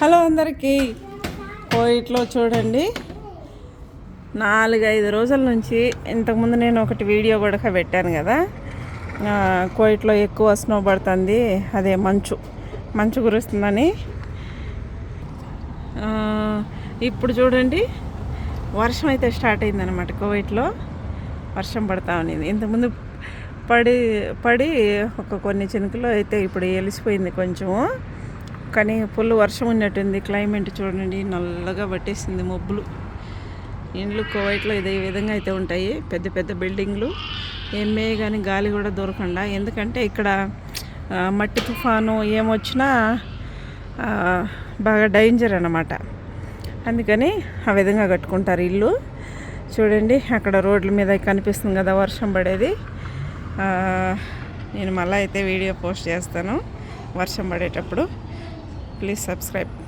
Hello అందరికీ. కోయిట్లో చూడండి. నాలుగైదు రోజుల నుంచి ఇంతకుముందు నేను ఒకటి వీడియో కూడా పెట్టాను కదా. కోయిట్లో ఎక్కువ స్నో పడుతుంది. అదే మంచు. మంచు కురుస్తుందని. ఇప్పుడు చూడండి. వర్షం అయితే స్టార్ట్ అయిందనమాట కోవిట్లో వర్షం పడతా ఉన్నింది. ఇంతకుముందు పడి పడి ఒక కొన్ని చినుకులు అయితే ఇప్పుడు ఎలిసిపోయింది కొంచెము. కానీ ఫుల్ వర్షం ఉన్నట్టుంది. క్లైమేట్ చూడండి నల్లగా పట్టేసింది మబ్బులు. ఇండ్లు కోవైట్లో ఇదే విధంగా అయితే ఉంటాయి. పెద్ద పెద్ద బిల్డింగ్లు. ఏమే కానీ గాలి కూడా దొరకండా ఎందుకంటే ఇక్కడ మట్టి తుఫాను ఏమొచ్చినా బాగా డేంజర్ అన్నమాట. అందుకని ఆ విధంగా కట్టుకుంటారు ఇల్లు. చూడండి అక్కడ రోడ్ల మీద కనిపిస్తుంది కదా వర్షం పడేది. నేను మళ్ళీ అయితే వీడియో పోస్ట్ చేస్తాను. వర్షం పడేటప్పుడు. please subscribe.